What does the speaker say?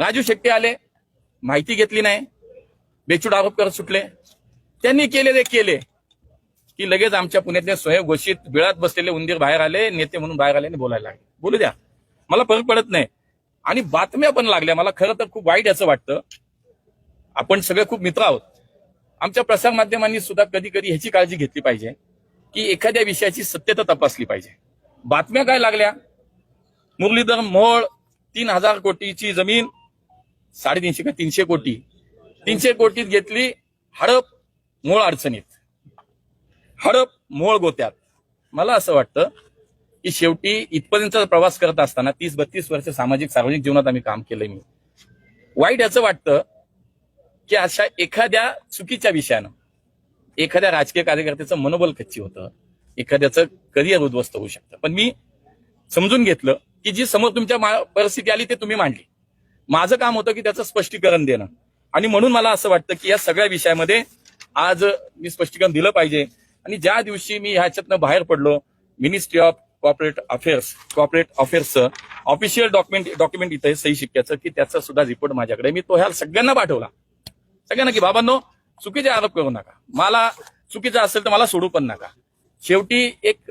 राजू शेट्टी आले माहिती घेतली नाही बेचूड आरोप करत सुटले. त्यांनी केले ते केले की लगेच आमच्या पुण्यातले स्वयंघोषित बिळात बसलेले उंदीर बाहेर आले नेते म्हणून बाहेर आले आणि बोलायला लागले. बोलू द्या. मला फरक पडत नाही. आणि बातम्या पण लागल्या. मला खरं तर खूप वाईट याचं वाटतं. आपण सगळे खूप मित्र आहोत. आमच्या प्रसार माध्यमांनी सुद्धा कधी कधी ह्याची काळजी घेतली पाहिजे की एखाद्या विषयाची सत्यता तपासली पाहिजे. बातम्या काय लागल्या? मुरलीधर मोहोळ तीन हजार कोटीची जमीन साडेतीनशे का तीनशे कोटी. तीनशे कोटीत घेतली हडप मूळ अडचणीत. हडप मूळ गोत्यात. मला असं वाटतं की शेवटी इथपर्यंतचा प्रवास करत असताना तीस बत्तीस वर्ष सामाजिक सार्वजनिक जीवनात आम्ही काम केलंय मी. वाईट याचं वाटतं की अशा एखाद्या चुकीच्या विषयानं एखाद्या राजकीय कार्यकर्त्याचं मनोबल कच्ची होतं एखाद्याचं करिअर उद्ध्वस्त होऊ शकतं. पण मी समजून घेतलं की जी समोर तुमच्या परिस्थिती आली ते तुम्ही मांडली. माझं काम होतं की त्याचं स्पष्टीकरण देणं. आणि म्हणून मला असं वाटतं की या सगळ्या विषयामध्ये आज मी स्पष्टीकरण दिलं पाहिजे. आणि ज्या दिवशी मी ह्याच्यातनं बाहेर पडलो Ministry of Corporate Affairs Corporate अफेअर्सचं official document document इथं सही शिक्क्याचं की त्याचा सुद्धा रिपोर्ट माझ्याकडे. मी तो ह्या सगळ्यांना पाठवला. सगळ्यांना की बाबांनो चुकीचे आरोप करू नका. मला चुकीचं असेल तर मला सोडू पण नका. शेवटी एक